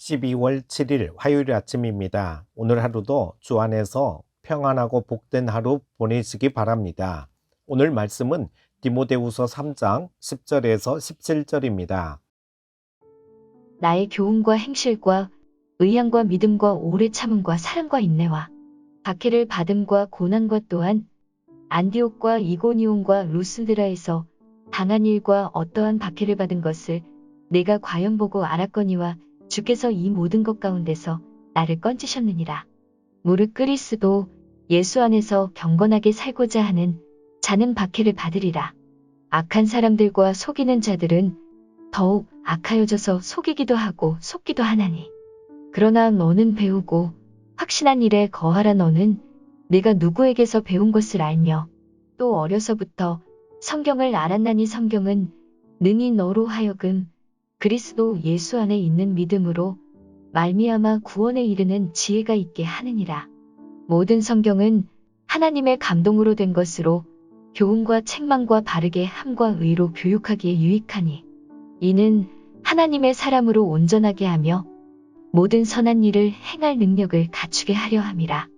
12월 7일 화요일 아침입니다. 오늘 하루도 주 안에서 평안하고 복된 하루 보내시기 바랍니다. 오늘 말씀은 디모데후서 3장 10절에서 17절입니다. 나의 교훈과 행실과 의향과 믿음과 오래 참음과 사랑과 인내와 박해를 받음과 고난과 또한 안디옥과 이고니온과 루스드라에서 당한 일과 어떠한 박해를 받은 것을 내가 과연 보고 알았거니와 주께서 이 모든 것 가운데서 나를 건지셨느니라. 무릇 그리스도 예수 안에서 경건하게 살고자 하는 자는 박해를 받으리라. 악한 사람들과 속이는 자들은 더욱 악하여져서 속이기도 하고 속기도 하나니. 그러나 너는 배우고 확신한 일에 거하라 너는 내가 누구에게서 배운 것을 알며 또 어려서부터 성경을 알았나니 성경은 능히 너로 하여금 그리스도 예수 안에 있는 믿음으로 말미암아 구원에 이르는 지혜가 있게 하느니라. 모든 성경은 하나님의 감동으로 된 것으로 교훈과 책망과 바르게 함과 의로 교육하기에 유익하니 이는 하나님의 사람으로 온전하게 하며 모든 선한 일을 행할 능력을 갖추게 하려 함이라.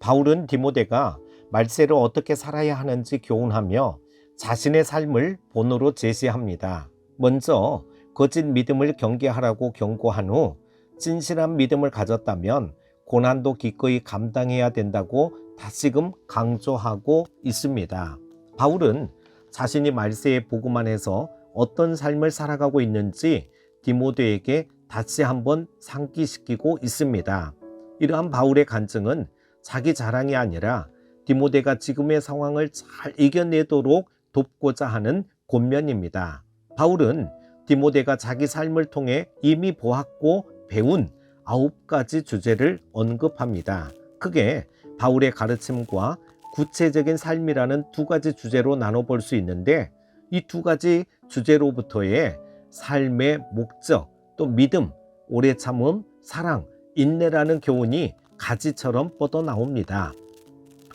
바울은 디모데가 말세로 어떻게 살아야 하는지 교훈하며 자신의 삶을 본으로 제시합니다. 먼저 거짓 믿음을 경계하라고 경고한 후 진실한 믿음을 가졌다면 고난도 기꺼이 감당해야 된다고 다시금 강조하고 있습니다. 바울은 자신이 말세의 복음 안에서 어떤 삶을 살아가고 있는지 디모데에게 다시 한번 상기시키고 있습니다. 이러한 바울의 간증은 자기 자랑이 아니라 디모데가 지금의 상황을 잘 이겨내도록 돕고자 하는 권면입니다. 바울은 디모데가 자기 삶을 통해 이미 보았고 배운 아홉 가지 주제를 언급합니다. 크게 바울의 가르침과 구체적인 삶이라는 두 가지 주제로 나눠볼 수 있는데 이 두 가지 주제로부터의 삶의 목적, 또 믿음, 오래 참음, 사랑, 인내라는 교훈이 가지처럼 뻗어 나옵니다.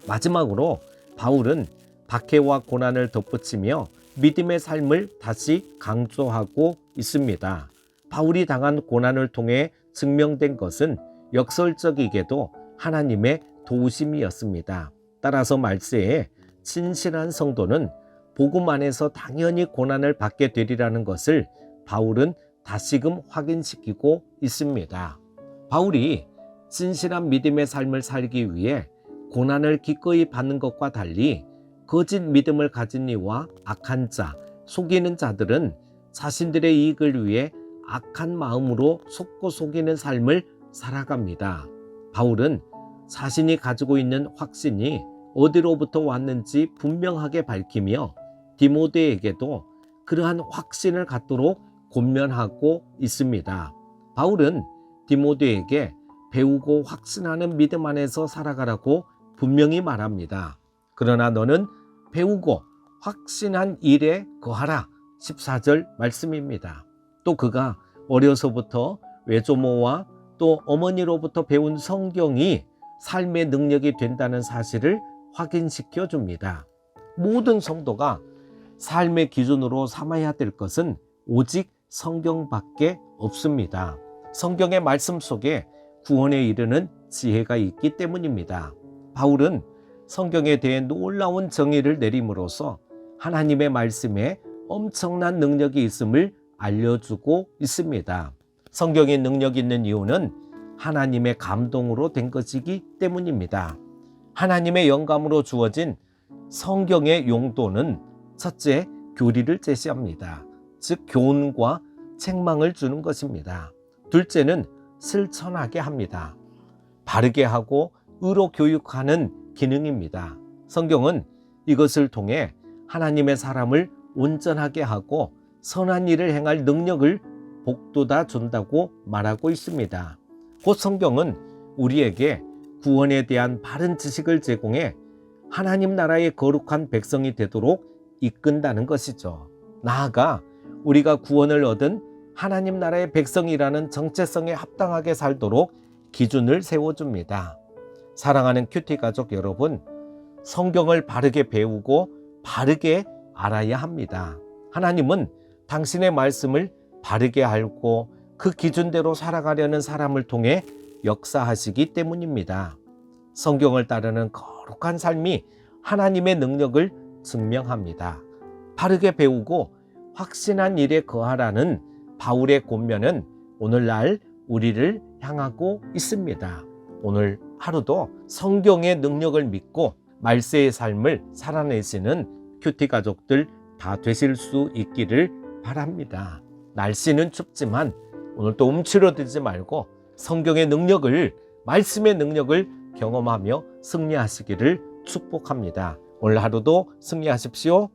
마지막으로 바울은 박해와 고난을 덧붙이며 믿음의 삶을 다시 강조하고 있습니다. 바울이 당한 고난을 통해 증명된 것은 역설적이게도 하나님의 도우심이었습니다. 따라서 말세에 진실한 성도는 복음 안에서 당연히 고난을 받게 되리라는 것을 바울은 다시금 확인시키고 있습니다. 바울이 진실한 믿음의 삶을 살기 위해 고난을 기꺼이 받는 것과 달리 거짓 믿음을 가진 이와 악한 자, 속이는 자들은 자신들의 이익을 위해 악한 마음으로 속고 속이는 삶을 살아갑니다. 바울은 자신이 가지고 있는 확신이 어디로부터 왔는지 분명하게 밝히며 디모데에게도 그러한 확신을 갖도록 권면하고 있습니다. 바울은 디모데에게 배우고 확신하는 믿음 안에서 살아가라고 분명히 말합니다. 그러나 너는 배우고 확신한 일에 거하라. 14절 말씀입니다. 또 그가 어려서부터 외조모와 또 어머니로부터 배운 성경이 삶의 능력이 된다는 사실을 확인시켜 줍니다. 모든 성도가 삶의 기준으로 삼아야 될 것은 오직 성경밖에 없습니다. 성경의 말씀 속에 구원에 이르는 지혜가 있기 때문입니다. 바울은 성경에 대해 놀라운 정의를 내림으로써 하나님의 말씀에 엄청난 능력이 있음을 알려주고 있습니다. 성경의 능력 있는 이유는 하나님의 감동으로 된 것이기 때문입니다. 하나님의 영감으로 주어진 성경의 용도는 첫째, 교리를 제시합니다. 즉, 교훈과 책망을 주는 것입니다. 둘째는 실천하게 합니다. 바르게 하고 의로 교육하는 기능입니다. 성경은 이것을 통해 하나님의 사람을 온전하게 하고 선한 일을 행할 능력을 복돋아 준다고 말하고 있습니다. 곧 성경은 우리에게 구원에 대한 바른 지식을 제공해 하나님 나라의 거룩한 백성이 되도록 이끈다는 것이죠. 나아가 우리가 구원을 얻은 하나님 나라의 백성이라는 정체성에 합당하게 살도록 기준을 세워줍니다. 사랑하는 큐티 가족 여러분, 성경을 바르게 배우고 바르게 알아야 합니다. 하나님은 당신의 말씀을 바르게 알고 그 기준대로 살아가려는 사람을 통해 역사하시기 때문입니다. 성경을 따르는 거룩한 삶이 하나님의 능력을 증명합니다. 바르게 배우고 확신한 일에 거하라는 바울의 권면은 오늘날 우리를 향하고 있습니다. 오늘 하루도 성경의 능력을 믿고 말세의 삶을 살아내시는 큐티 가족들 다 되실 수 있기를 바랍니다. 날씨는 춥지만 오늘 또 움츠러들지 말고 성경의 능력을 말씀의 능력을 경험하며 승리하시기를 축복합니다. 오늘 하루도 승리하십시오.